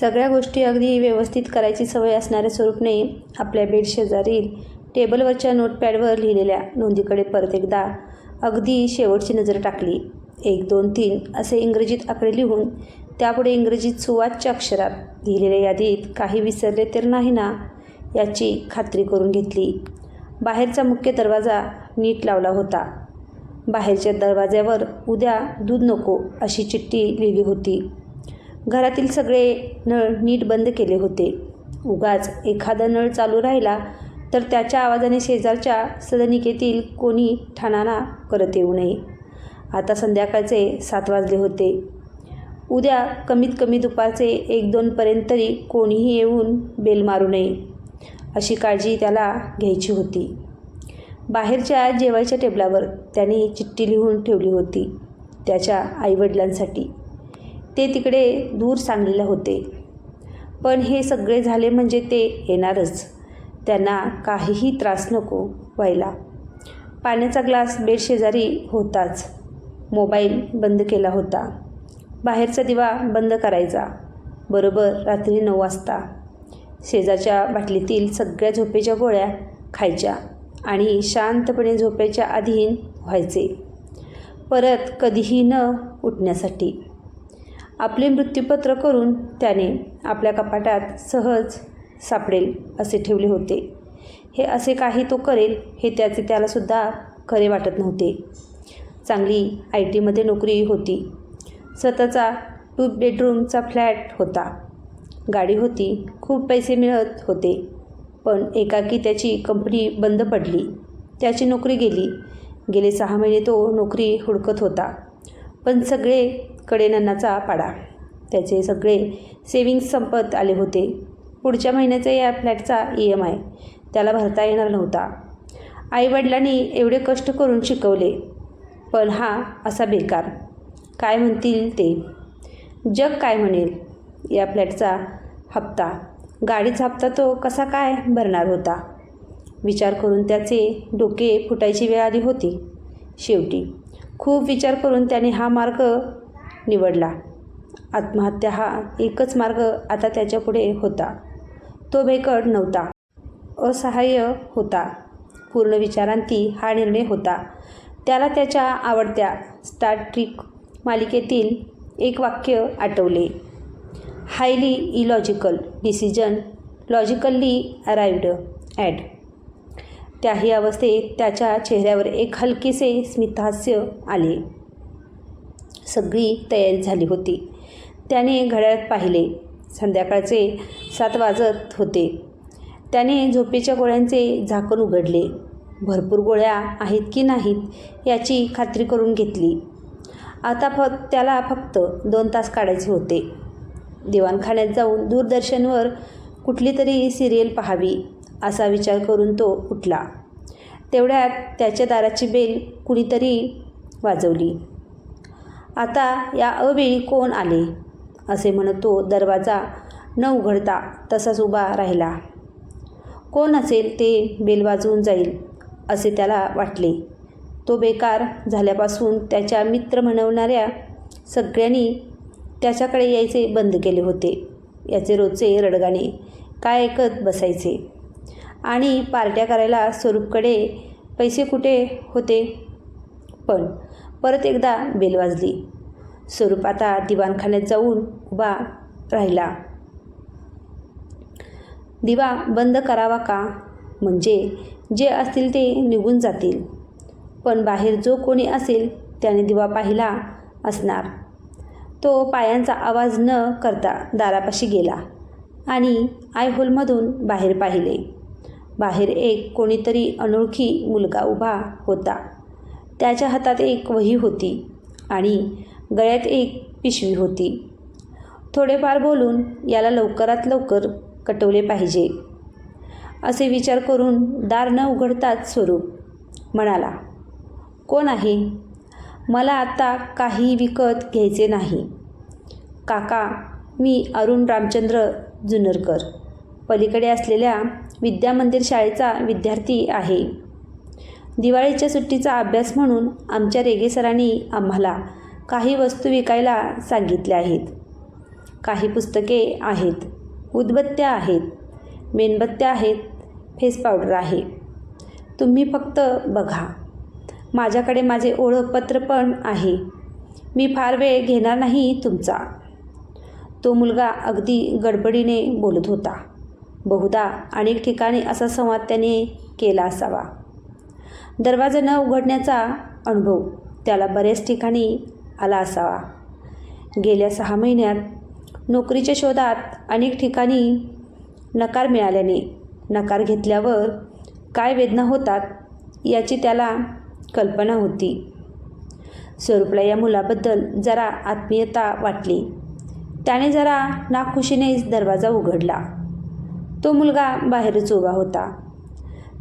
सगळ्या गोष्टी अगदी व्यवस्थित करायची सवय असणाऱ्या स्वरूपने आपल्या बेडशेजारील टेबलवरच्या नोटपॅडवर लिहिलेल्या नोंदीकडे परत एकदा अगदी शेवटची नजर टाकली. एक दोन तीन असे इंग्रजीत आकडे लिहून त्यापुढे इंग्रजीत सुवाच्य अक्षरात लिहिलेल्या यादीत काही विसरले तर नाही ना? याची खात्री करून घेतली. बाहेरचा मुख्य दरवाजा नीट लावला होता. बाहेरच्या दरवाज्यावर उद्या दूध नको अशी चिठ्ठी लिहिली होती. घरातील सगळे नळ नीट बंद केले होते. उगाच एखादा नळ चालू राहिला तर त्याच्या आवाजाने शेजारच्या सदनिकेतील कोणी ठाणाना करत येऊ नये. आता संध्याकाळचे सात वाजले होते. उद्या कमीत कमी दुपारचे एक दोनपर्यंत तरी कोणीही येऊन बेल मारू नये अशी काळजी त्याला घ्यायची होती. बाहेरच्या जेवायच्या टेबलावर त्याने चिठ्ठी लिहून ठेवली होती त्याच्या आईवडिलांसाठी. ते तिकडे दूर सांगलेले होते. पण हे सगळे झाले म्हणजे ते येणारच. त्यांना काहीही त्रास नको व्हायला. पाण्याचा ग्लास बेडशेजारी होताच. मोबाईल बंद केला होता. बाहेरचा दिवा बंद करायचा. बरोबर रात्री नऊ वाजता. शेजारच्या बाटलीतील सगळ्या झोपेच्या गोळ्या खायच्या आणि शांतपणे झोपेच्या अधीन व्हायचे. परत कधीही न उठण्यासाठी. आपले मृत्यूपत्र करून त्याने आपल्या कपाटात सहज सापडेल असे ठेवले होते. हे असे काही तो करेल हे त्याचे त्यालासुद्धा खरे वाटत नव्हते. चांगली आय टीमध्ये नोकरी होती. स्वतःचा टू बेडरूमचा फ्लॅट होता. गाडी होती खूप पैसे मिळत होते. पण एकाकी त्याची कंपनी बंद पडली. त्याची नोकरी गेली. गेले सहा महिने तो नोकरी हुडकत होता. पण सगळे कडेनन्नाचा पाडा. त्याचे सगळे सेविंग्स संपत आले होते. पुढच्या महिन्याचा या फ्लॅटचा ई एम आय त्याला भरता येणार नव्हता. आईवडिलांनी एवढे कष्ट करून शिकवले पण हा असा बेकार. काय म्हणतील ते? जग काय म्हणेल? या फ्लॅटचा हप्ता. गाडीचा हप्ता तो कसा काय भरणार होता? विचार करून त्याचे डोके फुटायची वेळ आली होती. शेवटी खूप विचार करून त्याने हा मार्ग निवडला. आत्महत्या हा एकच मार्ग आता त्याच्यापुढे होता. तो भेकड नव्हता. असहाय्य होता. पूर्ण विचारांती हा निर्णय होता. त्याला त्याच्या आवडत्या स्टार ट्रिक मालिकेतील एक वाक्य Athawale. Highly illogical decision logically arrived at त्याही अवस्थेत त्याच्या चेहऱ्यावर एक हलकेसे स्मितहास्य आले. सगळी तयारी झाली होती. त्याने घड्याळात पाहिले. संध्याकाळचे सात वाजत होते. त्याने झोपेच्या गोळ्यांचे झाकण उघडले. भरपूर गोळ्या आहेत की नाहीत याची खात्री करून घेतली. आता फक्त त्याला फक्त दोन तास काढायचे होते. दिवाणखान्यात जाऊन दूरदर्शनवर कुठली तरी सिरियल पाहावी असा विचार करून तो उठला. तेवढ्यात त्याच्या दाराची बेल कुणीतरी वाजवली. आता या अवेळी कोण आले? असे म्हणत तो दरवाजा न उघडता तसाच उभा राहिला. कोण असेल ते बेल वाजवून जाईल असे त्याला वाटले. तो बेकार झाल्यापासून त्याच्या मित्र म्हणवणाऱ्या सगळ्यांनी त्याच्याकडे यायचे बंद केले होते. याचे रोजचे रडगाणे काय ऐकत बसायचे? आणि पार्ट्या करायला स्वरूपकडे पैसे कुठे होते? पण परत एकदा बेल वाजली. स्वरूप आता दिवाणखान्यात जाऊन उभा राहिला. दिवा बंद करावा का? म्हणजे जे असतील ते निघून जातील. पण बाहेर जो कोणी असेल त्याने दिवा पाहिला असणार. तो पायांचा आवाज न करता दारापाशी गेला आणि आय होलमधून बाहेर पाहिले. बाहेर एक कोणीतरी अनोळखी मुलगा उभा होता. त्याच्या हातात एक वही होती आणि गळ्यात एक पिशवी होती. थोडेफार बोलून याला लवकरात लवकर कटवले पाहिजे असे विचार करून दार न उघडताच स्वरूप म्हणाला कोण आहे? मला आत्ता काही विकत घ्यायचे नाही. काका मी अरुण रामचंद्र जुन्नरकर पलीकडे असलेल्या विद्यामंदिर शाळेचा विद्यार्थी आहे. दिवाळीच्या सुट्टीचा अभ्यास म्हणून आमच्या रेगे सरांनी आम्हाला काही वस्तू विकायला सांगितल्या आहेत. काही पुस्तके आहेत. उदबत्त्या आहेत. मेणबत्त्या आहेत. फेस पावडर आहे. तुम्ही फक्त बघा. माझ्याकडे माझे ओळखपत्र पण आहे. मी फार वेळ घेणार नाही तुमचा. तो मुलगा अगदी गडबडीने बोलत होता. बहुधा अनेक ठिकाणी असा संवाद त्याने केला असावा. दरवाजा न उघडण्याचा अनुभव त्याला बऱ्याच ठिकाणी आला असावा. गेल्या सहा महिन्यात नोकरीच्या शोधात अनेक ठिकाणी नकार मिळाल्याने नकार घेतल्यावर काय वेदना होतात याची त्याला कल्पना होती. स्वरूपला या मुलाबद्दल जरा आत्मीयता वाटली. त्याने जरा नाखुशीनेच दरवाजा उघडला. तो मुलगा बाहेरच उभा होता.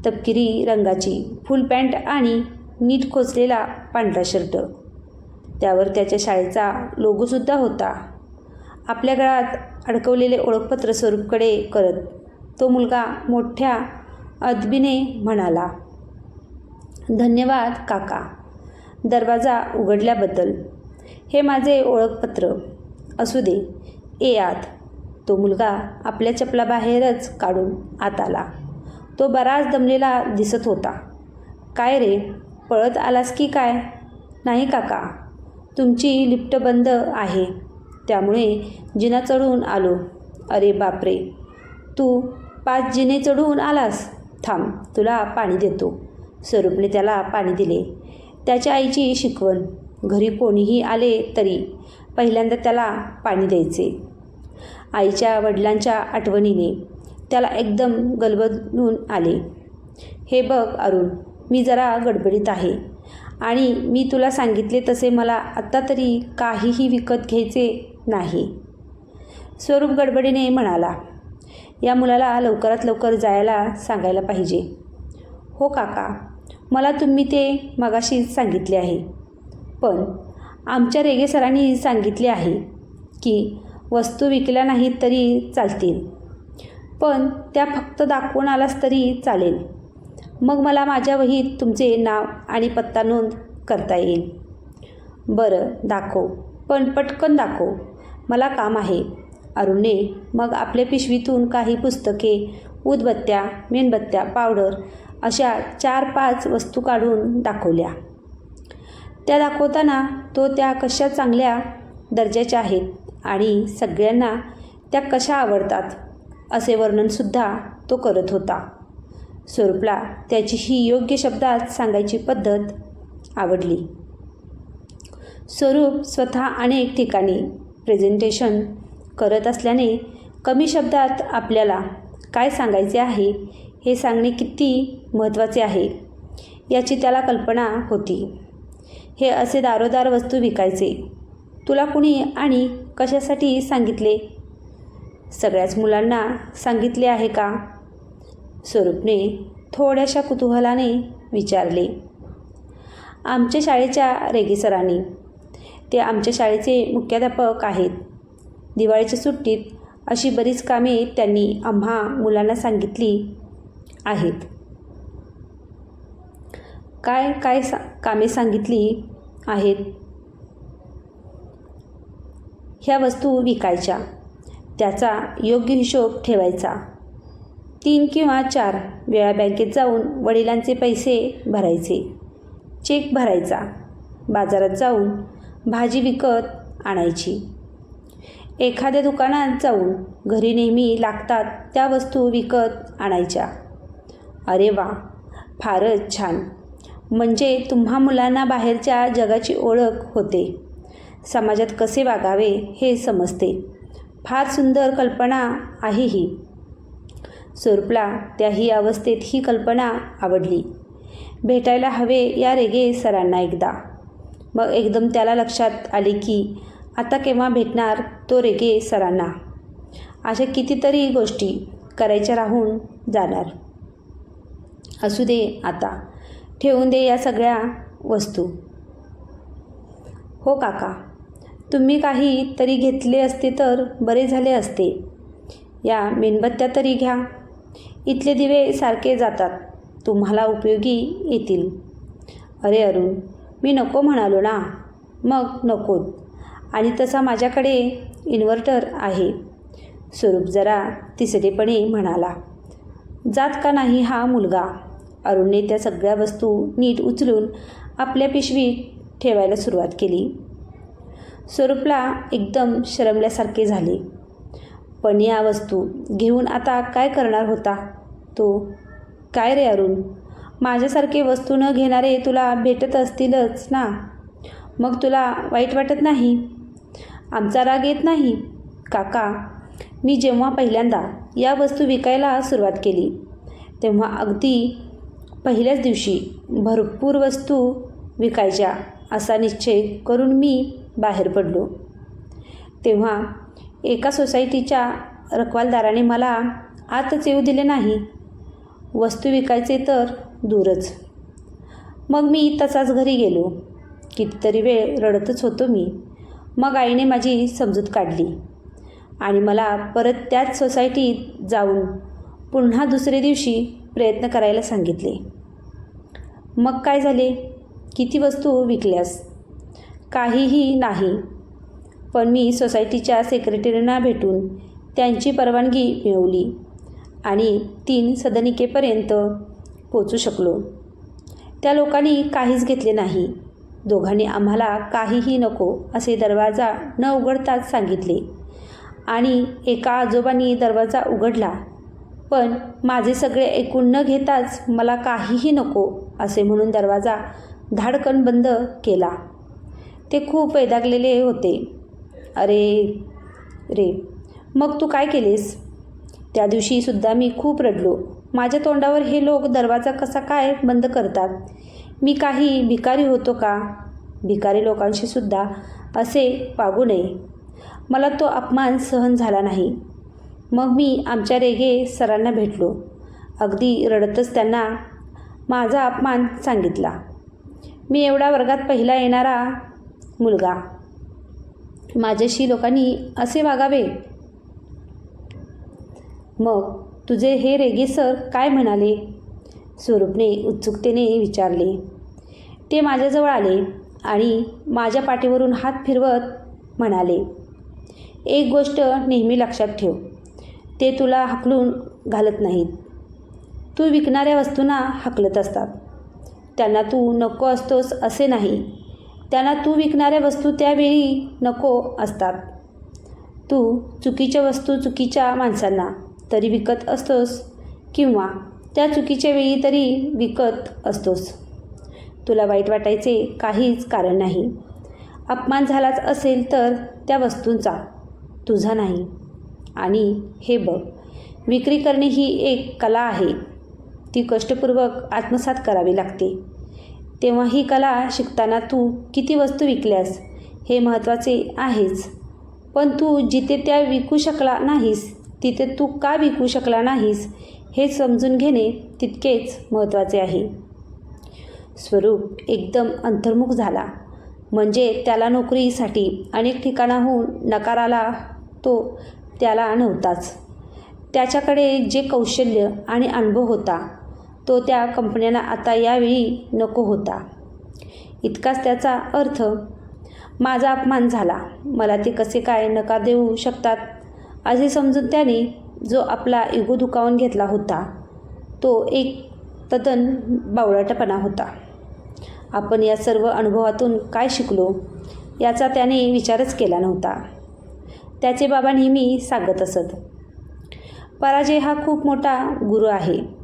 तपकिरी रंगाची फुल पॅन्ट आणि नीट खोचलेला पांढरा शर्ट. त्यावर त्याच्या शाळेचा लोगोसुद्धा होता. आपल्या गळात अडकवलेले ओळखपत्र स्वरूपकडे करत तो मुलगा मोठ्या अदबीने म्हणाला धन्यवाद काका. दरवाजा उघडल्याबद्दल. हे माझे ओळखपत्र. असू दे. ए आत. तो मुलगा आपल्या चपलाबाहेरच काढून आत आला. तो बराच दमलेला दिसत होता. काय रे पळत आलास की काय? नाही काका. तुमची लिफ्ट बंद आहे. त्यामुळे जिना चढून आलो. अरे बापरे. तू पाच जिने चढून आलास? थांब तुला पाणी देतो. स्वरूपने त्याला पाणी दिले. त्याच्या आईची शिकवण. घरी कोणीही आले तरी पहिल्यांदा त्याला पाणी द्यायचे. आईच्या वडिलांच्या आठवणीने त्याला एकदम गलबलून आले. हे बघ अरुण मी जरा गडबडीत आहे आणि मी तुला सांगितले तसे मला आत्ता तरी काहीही विकत घ्यायचे नाही. स्वरूप गडबडीने म्हणाला या मुलाला लवकरात लवकर जायला सांगायला पाहिजे. हो काका मला तुम्ही ते मगाशीच सांगितले आहे. पण आमच्या रेगे सरांनी सांगितले आहे की वस्तू विकल्या नाहीत तरी चालतील. पण त्या फक्त दाखवून आलास तरी चालेल. मग मला माझ्या वहीत तुमचे नाव आणि पत्ता नोंद करता येईल. बरं दाखव. पण पटकन दाखव. मला काम आहे. अरुणने मग आपल्या पिशवीतून काही पुस्तके उदबत्त्या मेणबत्त्या पावडर अशा चार पाच वस्तू काढून दाखवल्या. त्या दाखवताना तो त्या कशा चांगल्या दर्जाच्या आहेत आणि सगळ्यांना त्या कशा आवडतात? असे वर्णनसुद्धा तो करत होता. स्वरूपला त्याची ही योग्य शब्दात सांगायची पद्धत आवडली. स्वरूप स्वतः अनेक ठिकाणी प्रेझेंटेशन करत असल्याने कमी शब्दात आपल्याला काय सांगायचे आहे हे सांगणे किती महत्त्वाचे आहे याची त्याला कल्पना होती. हे असे दारोदार वस्तू विकायचे. तुला कुणी आणि कशासाठी सांगितले? सगळ्याच मुलांना सांगितले आहे का? स्वरूपने थोड्याशा कुतूहलाने विचारले. आमच्या शाळेच्या रेगीसरांनी ते आमच्या शाळेचे मुख्याध्यापक आहेत. दिवाळीच्या सुट्टीत अशी बरीच कामे त्यांनी आम्हा मुलांना सांगितली आहेत. काय काय सा कामे सांगितली आहेत? ह्या वस्तू विकायच्या. त्याचा योग्य हिशोब ठेवायचा. तीन किंवा चार वेळा बँकेत जाऊन वडिलांचे पैसे भरायचे. चेक भरायचा. बाजारात जाऊन भाजी विकत आणायची. एखाद्या दुकानात जाऊन घरी नेहमी लागतात त्या वस्तू विकत आणायच्या. अरे वा! फारच छान. म्हणजे तुम्हा मुलांना बाहेरच्या जगाची ओळख होते. समाजात कसे वागावे हे समजते. फार सुंदर कल्पना आहे ही सोरपला त्याही अवस्थेत ही कल्पना आवडली. भेटायला हवे या रेगे सरांना एकदा. मग एकदम त्याला लक्षात आले की आता केव्हा भेटणार तो रेगे सरांना? अशा कितीतरी गोष्टी करायच्या राहून जाणार. असू दे आता. ठेवून दे या सगळ्या वस्तू. हो काका. तुम्ही काही तरी घेतले असते तर बरे झाले असते. या मेणबत्त्या तरी घ्या. इथले दिवे सारखे जातात. तुम्हाला उपयोगी येतील. अरे अरुण मी नको म्हणालो ना. मग नकोत आणि तसा माझ्याकडे इन्व्हर्टर आहे. स्वरूप जरा तिसरेपणे म्हणाला. जात का नाही हा मुलगा? अरुणने त्या सगळ्या वस्तू नीट उचलून आपल्या पिशवीत ठेवायला सुरुवात केली. स्वरूपला एकदम शरमल्यासारखे झाले. पण या वस्तू घेऊन आता काय करणार होता? तो काय रे अरुण? माझ्यासारखे वस्तू न घेणारे तुला भेटत असतीलच ना? मग तुला वाईट वाटत नाही? आमचा राग येत नाही? काका मी जेव्हा पहिल्यांदा या वस्तू विकायला सुरुवात केली तेव्हा अगदी पहिल्याच दिवशी भरपूर वस्तू विकायच्या असा निश्चय करून मी बाहेर पडलो. तेव्हा एका सोसायटीच्या रखवालदाराने मला आतच येऊ दिले नाही. वस्तू विकायचे तर दूरच. मग मी तसाच घरी गेलो. कितीतरी वेळ रडतच होतो मी. मग आईने माझी समजूत काढली आणि मला परत त्याच सोसायटीत जाऊन पुन्हा दुसरे दिवशी प्रयत्न करायला सांगितले. मग काय झाले? किती वस्तू विकल्यास? काहीही नाही. पण मी सोसायटीच्या सेक्रेटरींना भेटून त्यांची परवानगी मिळवली आणि तीन सदनिकेपर्यंत पोचू शकलो. त्या लोकांनी काहीच घेतले नाही. दोघांनी आम्हाला काहीही नको असे दरवाजा न उघडताच सांगितले आणि एका आजोबांनी दरवाजा उघडला. पण माझे सगळे ऐकून न घेताच मला काहीही नको असे म्हणून दरवाजा धाडकन बंद केला. ते खूप वैदागलेले होते. अरे रे मग तू काय केलेस? त्या दिवशीसुद्धा मी खूप रडलो. माझ्या तोंडावर हे लोक दरवाजा कसा काय बंद करतात? मी काही भिकारी होतो का? भिकारी लोकांशी सुद्धा असे वागू नये. मला तो अपमान सहन झाला नाही. मग मी आमच्या रेगे सरांना भेटलो. अगदी रडतच त्यांना माझा अपमान सांगितला. मी एवढा वर्गात पहिला येणारा मुलगा. माझ्याशी लोकांनी असे वागावे. मग तुझे हे रेगे सर काय म्हणाले? स्वरूपने उत्सुकतेने विचारले. ते माझ्याजवळ आले आणि माझ्या पाठीवरून हात फिरवत म्हणाले एक गोष्ट नेहमी लक्षात ठेव. ते तुला हकलून घालत नाहीत. तू विकणाऱ्या वस्तूंना हकलत असतात. त्यांना तू नको असतोस असे नाही. त्यांना तू विकणाऱ्या वस्तू त्यावेळी नको असतात. तू चुकीच्या वस्तू चुकीच्या माणसांना तरी विकत असतोस किंवा त्या चुकीच्या वेळी तरी विकत असतोस. तुला वाईट वाटायचे काहीच कारण नाही. अपमान झालाच असेल तर त्या वस्तूंचा तुझा नाही. आणि हे बघ विक्री करणे ही एक कला आहे. ती कष्टपूर्वक आत्मसात करावी लागते. तेव्हा ही कला शिकताना तू किती वस्तू विकल्यास? हे महत्त्वाचे आहेच. पण तू जिथे त्या विकू शकला नाहीस तिथे तू का विकू शकला नाहीस हे समजून घेणे तितकेच महत्त्वाचे आहे. स्वरूप एकदम अंतर्मुख झाला. म्हणजे त्याला नोकरीसाठी अनेक ठिकाणाहून नकार आला तो त्याला नव्हताच. त्याच्याकडे जे कौशल्य आणि अनुभव होता तो त्या कंपन्यांना आता यावेळी नको होता. इतकाच त्याचा अर्थ माझा अपमान झाला. मला ते कसे काय नकार देऊ शकतात? असे समजून त्याने जो आपला इगो दुखावून घेतला होता तो एक तदन बावळटपणा होता. आपण या सर्व अनुभवातून काय शिकलो याचा त्याने विचारच केला नव्हता. त्याचे बाबा नेहमी सांगत असत. पराजय हा खूप मोठा गुरु आहे.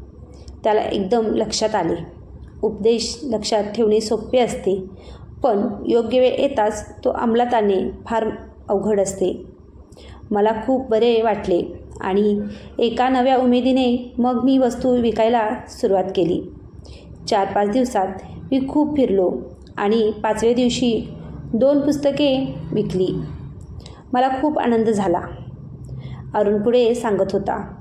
त्याला एकदम लक्षात आले. उपदेश लक्षात ठेवणे सोपे असते पण योग्य वेळ येताच तो अंमलात आणणे फार अवघड असते. मला खूप बरे वाटले आणि एका नव्या उमेदीने मग मी वस्तू विकायला सुरुवात केली. चार पाच दिवसात मी खूप फिरलो आणि पाचव्या दिवशी दोन पुस्तके विकली. मला खूप आनंद झाला. अरुण पुढे सांगत होता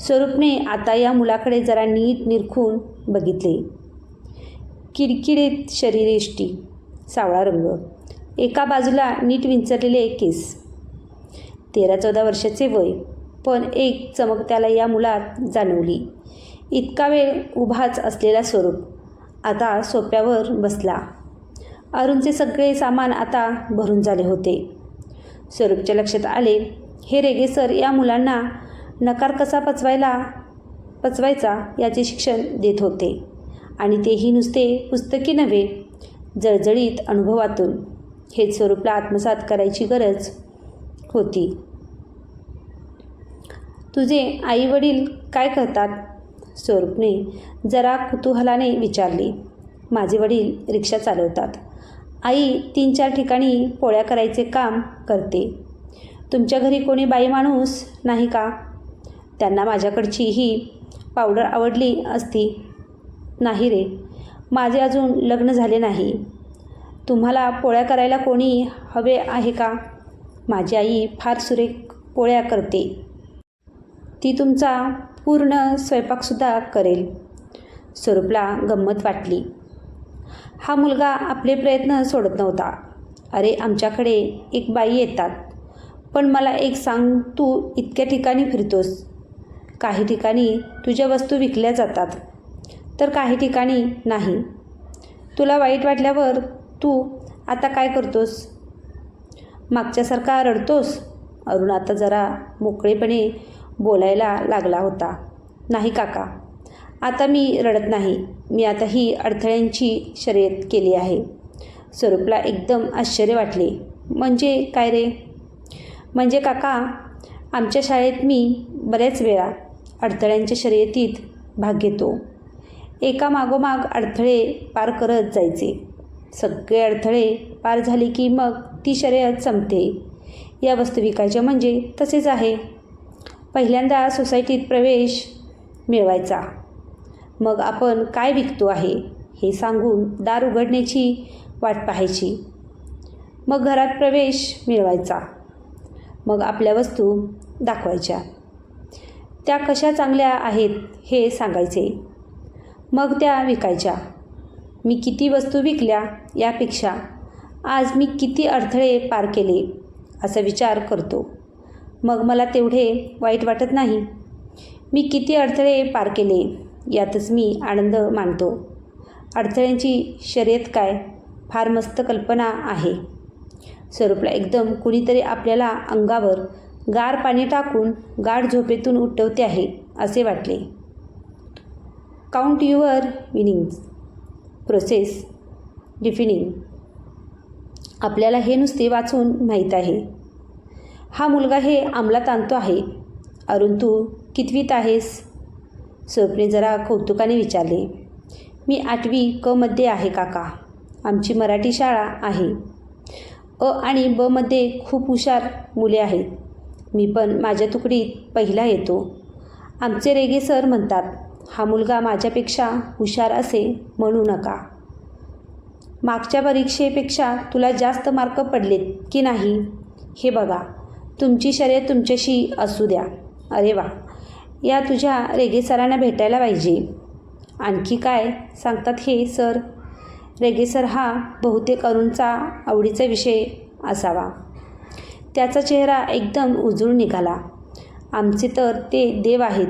स्वरूपने आता या मुलाकडे जरा नीट निरखून बघितले. किरकिरीत शरीरेष्टी सावळा रंग. एका बाजूला नीट विंचरलेले केस. तेरा चौदा वर्षाचे वय पण एक चमक त्याला या मुलात जाणवली. इतका वेळ उभाच असलेला स्वरूप आता सोप्यावर बसला. अरुणचे सगळे सामान आता भरून झाले होते. स्वरूपच्या लक्षात आले हे रेगे सर या मुलांना नकार कसा पचवायला पचवायचा याचे शिक्षण देत होते. आणि तेही नुसते पुस्तकी नव्हे जळजळीत अनुभवातून हेच स्वरूपला आत्मसात करायची गरज होती. तुझे आई वडील काय करतात? स्वरूपने जरा कुतूहलाने विचारले. माझे वडील रिक्षा चालवतात. आई तीन चार ठिकाणी पोळ्या करायचे काम करते. तुमच्या घरी कोणी बाई माणूस नाही का? त्यांना माझ्याकडची ही पावडर आवडली असती. नाही रे माझे अजून लग्न झाले नाही. तुम्हाला पोळ्या करायला कोणी हवे आहे का? माझी आई फार सुरेख पोळ्या करते. ती तुमचा पूर्ण स्वयंपाकसुद्धा करेल स्वरूपला गंमत वाटली. हा मुलगा आपले प्रयत्न सोडत नव्हता. अरे आमच्याकडे एक बाई येतात. पण मला एक सांग तू इतक्या ठिकाणी फिरतोस. काही ठिकाणी तुझ्या वस्तू विकल्या जातात तर काही ठिकाणी नाही. तुला वाईट वाटल्यावर तू आता काय करतोस? मागच्यासारखा रडतोस? अरुण आता जरा मोकळेपणे बोलायला लागला होता. नाही काका आता मी रडत नाही. मी आता ही अडथळ्यांची शर्यत केली आहे. स्वरूपला एकदम आश्चर्य वाटले. म्हणजे काय रे? म्हणजे काका आमच्या शाळेत मी बऱ्याच वेळा अडथळ्यांच्या शर्यतीत भाग घेतो. एका मागोमाग अडथळे पार करत जायचे. सगळे अडथळे पार झाले की मग ती शर्यत संपते. या वस्तू विकायच्या म्हणजे तसेच आहे. पहिल्यांदा सोसायटीत प्रवेश मिळवायचा. मग आपण काय विकतो आहे हे सांगून दार उघडण्याची वाट पाहायची. मग घरात प्रवेश मिळवायचा. मग आपल्या वस्तू दाखवायच्या. त्या कशा चांगल्या आहेत हे सांगायचे. मग त्या विकायच्या. मी किती वस्तू विकल्या यापेक्षा आज मी किती अडथळे पार केले असा विचार करतो. मग मला तेवढे वाईट वाटत नाही. मी किती अडथळे पार केले यातच मी आनंद मानतो. अडथळ्यांची शर्यत काय? फार मस्त कल्पना आहे. स्वरूपला एकदम कुणीतरी आपल्याला अंगावर गार पाणी टाकून गाढ झोपेतून उठवते आहे असे वाटले. Count your winnings process defining आपल्याला हे नुसते वाचून माहीत आहे. हा मुलगा हे अंमलात आणतो आहे. अरुण तू कितवीत आहेस? स्वप्ने जरा कौतुकाने विचारले. मी आठवी क मध्ये आहे काका. आमची मराठी शाळा आहे. अ आणि ब मध्ये खूप हुशार मुले आहेत. मी पण माझ्या तुकडीत पहिला येतो. आमचे रेगे सर म्हणतात हा मुलगा माझ्यापेक्षा हुशार असे म्हणू नका. मागच्या परीक्षेपेक्षा तुला जास्त मार्क पडलेत की नाही? हे बघा. तुमची शर्यत तुमच्याशी असू द्या. अरे वा. या तुझ्या रेगे सरांना भेटायला पाहिजे. आणखी काय सांगतात हे सर? रेगे सर हा बहुतेक अरुणचा आवडीचा विषय असावा. त्याचा चेहरा एकदम उजळून निघाला. आमचे तर ते देव आहेत.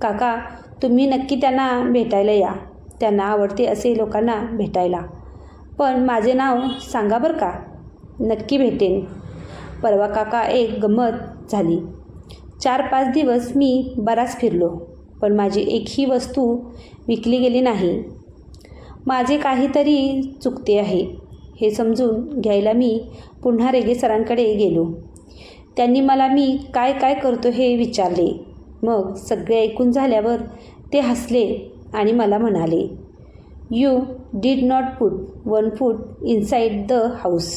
काका तुम्ही नक्की त्यांना भेटायला या. त्यांना आवडते असे लोकांना भेटायला. पण माझे नाव सांगा बरं का. नक्की भेटेन. परवा काका एक गंमत झाली. चार पाच दिवस मी बराच फिरलो पण माझी एकही वस्तू विकली गेली नाही. माझे काहीतरी चुकते आहे. हे समजून घ्यायला मी पुन्हा रेगे सरांकडे गेलो. त्यांनी मला मी काय काय करतो हे विचारले. मग सगळे ऐकून झाल्यावर ते हसले आणि मला म्हणाले you did not put one foot inside the house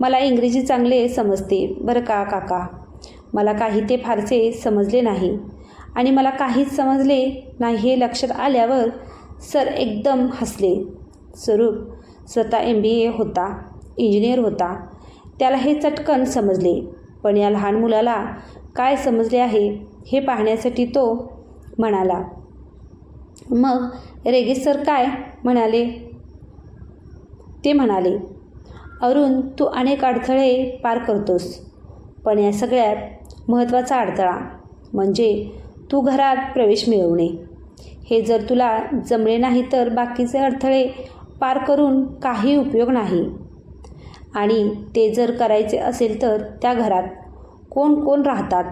मला इंग्रजी चांगले समजते बरं का काका? मला काही ते फारसे समजले नाही. आणि मला काहीच समजले नाही हे लक्षात आल्यावर सर एकदम हसले. स्वरूप स्वतः एम बी ए होता इंजिनियर होता. त्याला हे चटकन समजले. पण या लहान मुलाला काय समजले आहे हे पाहण्यासाठी तो म्हणाला मग रेगे सर काय म्हणाले? ते म्हणाले अरुण तू अनेक अडथळे पार करतोस पण या सगळ्यात महत्त्वाचा अडथळा म्हणजे तू घरात प्रवेश मिळवणे. हे जर तुला जमले नाही तर बाकीचे अडथळे पार करून काही उपयोग नाही. आणि ते जर करायचे असेल तर त्या घरात कोण कोण राहतात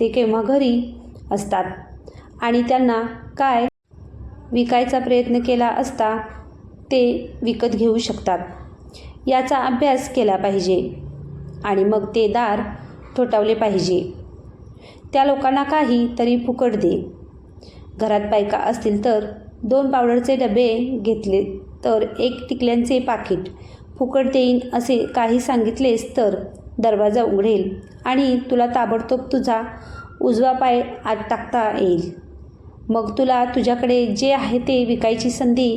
ते केव्हा घरी असतात आणि त्यांना काय विकायचा प्रयत्न केला असता ते विकत घेऊ शकतात. याचा अभ्यास केला पाहिजे आणि मग ते दार ठोठावले पाहिजे. त्या लोकांना काही तरी फुकट दे. घरात बायका असतील तर दोन पावडरचे डबे घेतले तर एक टिकल्यांचे पाकिट. फुकट देईन असे काही सांगितलेस तर दरवाजा उघडेल आणि तुला ताबडतोब तुझा उजवा पाय आत टाकता येईल. मग तुला तुझ्याकडे जे आहे ते विकायची संधी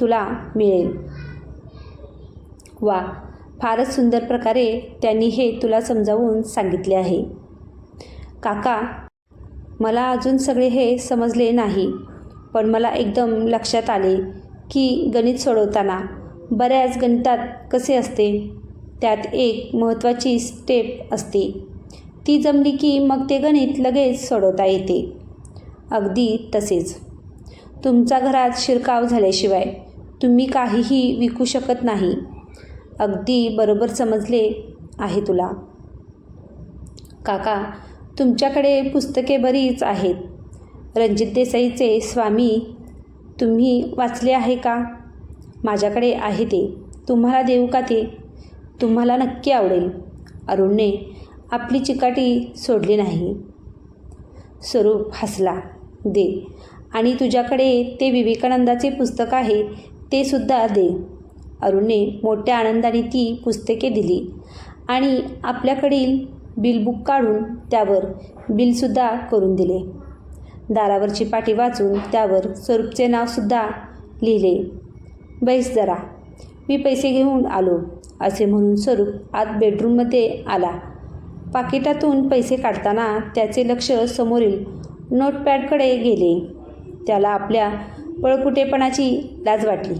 तुला मिळेल. वा फारच सुंदर प्रकारे त्यांनी हे तुला समजावून सांगितले आहे. काका मला अजून सगळे हे समजले नाही पण मला एकदम लक्षात आले. की गणित सोडवताना बऱ्याच गणितात कसे असते? त्यात एक महत्त्वाची स्टेप असते. ती जमली की मग ते गणित लगेच सोडवता येते. अगदी तसेच. तुमचा घरात शिरकाव झाल्याशिवाय तुम्ही काहीही विकू शकत नाही. अगदी बरोबर समजले आहे तुला. काका तुमच्याकडे पुस्तके बरीच आहेत. रणजित देसाईचे स्वामी तुम्ही वाचले आहे का? माझ्याकडे आहे ते. तुम्हाला देऊ का ते? तुम्हाला नक्की आवडेल. अरुणने आपली चिकाटी सोडली नाही. स्वरूप हसला. दे. आणि तुझ्याकडे ते विवेकानंदाचे पुस्तक आहे ते सुद्धा दे. अरुणने मोठ्या आनंदाने ती पुस्तके दिली. आणि आपल्याकडील बिलबुक काढून त्यावर बिलसुद्धा करून दिले. दारावरची पाटी वाचून त्यावर स्वरूपचे नावसुद्धा लिहिले. बैस जरा. मी पैसे घेऊन आलो असे म्हणून स्वरूप आत बेडरूममध्ये आला. पाकिटातून पैसे काढताना त्याचे लक्ष समोरील नोटपॅडकडे गेले. त्याला आपल्या पळकुटेपणाची लाज वाटली.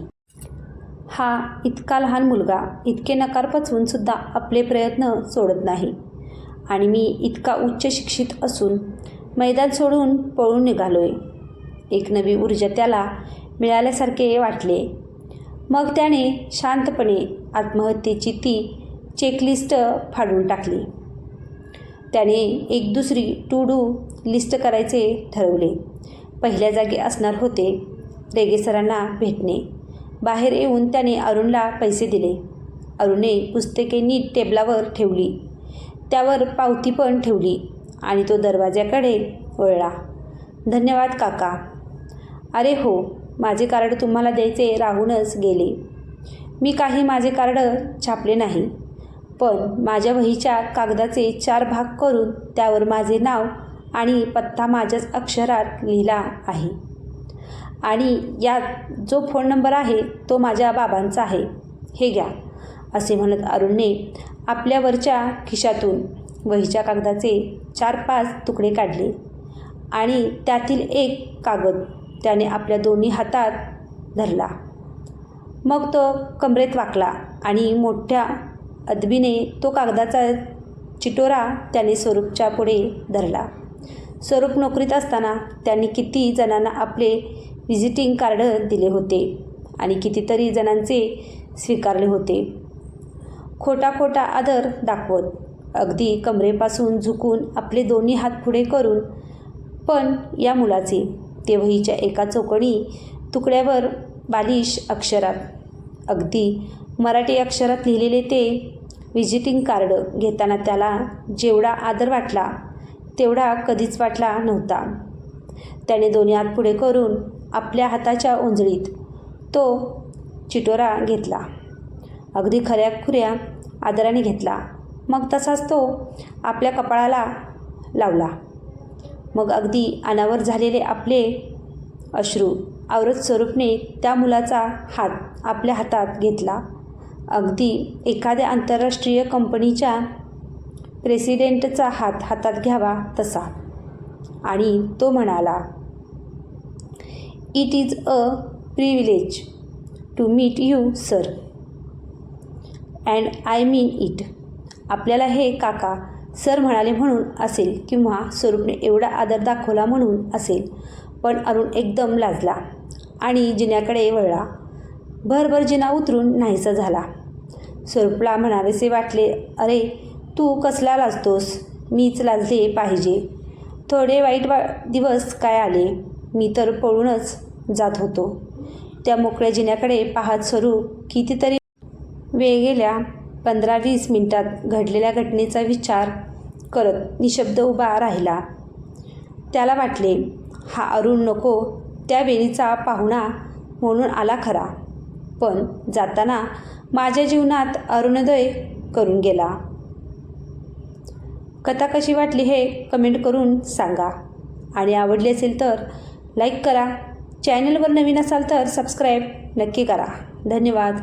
हा इतका लहान मुलगा इतके नकार पचवून सुद्धा आपले प्रयत्न सोडत नाही. आणि मी इतका उच्च शिक्षित असून मैदान सोडून पळून निघालोय. एक नवी ऊर्जा त्याला मिळाल्यासारखे वाटले. मग त्याने शांतपणे आत्महत्येची ती चेकलिस्ट फाडून टाकली. त्याने एक दुसरी टू डू लिस्ट करायचे ठरवले. पहिल्या जागी असणार होते रेगेसरांना भेटणे. बाहेर येऊन त्याने अरुणला पैसे दिले. अरुणे पुस्तके नीट टेबलावर ठेवली. त्यावर पावती पण ठेवली. आणि तो दरवाज्याकडे वळला. धन्यवाद काका. अरे हो माझे कार्ड तुम्हाला द्यायचे राहूनच गेले. मी काही माझे कार्ड छापले नाही पण माझ्या वहीच्या कागदाचे चार भाग करून त्यावर माझे नाव आणि पत्ता माझ्याच अक्षरात लिहिला आहे. आणि यात जो फोन नंबर आहे तो माझ्या बाबांचा आहे. हे घ्या असे म्हणत अरुणने आपल्यावरच्या खिशातून वहीच्या कागदाचे चार पाच तुकडे काढले आणि त्यातील एक कागद त्याने आपल्या दोन्ही हातात धरला. मग तो कमरेत वाकला आणि मोठ्या अदबीने तो कागदाचा चिटोरा त्याने स्वरूपच्या पुढे धरला. स्वरूप नोकरीत असताना त्यांनी किती जणांना आपले व्हिजिटिंग कार्ड दिले होते आणि कितीतरी जणांचे स्वीकारले होते. खोटा खोटा आदर दाखवत अगदी कमरेपासून झुकून आपले दोन्ही हात पुढे करून पण या मुलाचे ते वहीच्या एका चौकणी तुकड्यावर बालिश अक्षरात. अगदी मराठी अक्षरात लिहिलेले ते व्हिजिटिंग कार्ड घेताना त्याला जेवढा आदर वाटला तेवढा कधीच वाटला नव्हता. त्याने दोन्ही हात पुढे करून आपल्या हाताच्या ओंजळीत तो चिटोरा घेतला. अगदी खऱ्या खुऱ्या आदराने घेतला. मग तसाच तो आपल्या कपाळाला लावला. मग अगदी अनावर झालेले आपले अश्रू आवरत स्वरूपने त्या मुलाचा हात आपल्या हातात घेतला. अगदी एखाद्या आंतरराष्ट्रीय कंपनीच्या प्रेसिडेंटचा हात हातात घ्यावा तसा. आणि तो म्हणाला it is a privilege to meet you sir and I mean it आपल्याला हे काका सर म्हणाले म्हणून असेल किंवा स्वरूपने एवढा आदर दाखवला म्हणून असेल. पण अरुण एकदम लाजला आणि जिन्याकडे वळला. भरभर जिना उतरून नाहीसा झाला. स्वरूपला म्हणावेसे वाटले अरे तू कसला लाजतोस? मीच लाजले पाहिजे. थोडे वाईट वा दिवस काय आले? मी तर पळूनच जात होतो. त्या मोकळ्या जिन्याकडे पाहत स्वरूप कितीतरी वेळ गेल्या. पंधरा वीस मिनिटात घडलेल्या घटनेचा विचार करत निशब्द उभा राहिला. त्याला वाटले हा अरुण नको त्या वेळीचा पाहुणा म्हणून आला खरा पण जाताना माझ्या जीवनात अरुणोदय करून गेला. कथा कशी वाटली हे कमेंट करून सांगा. आणि आवडली असेल तर लाईक करा. चॅनलवर नवीन असाल तर सबस्क्राईब नक्की करा. धन्यवाद.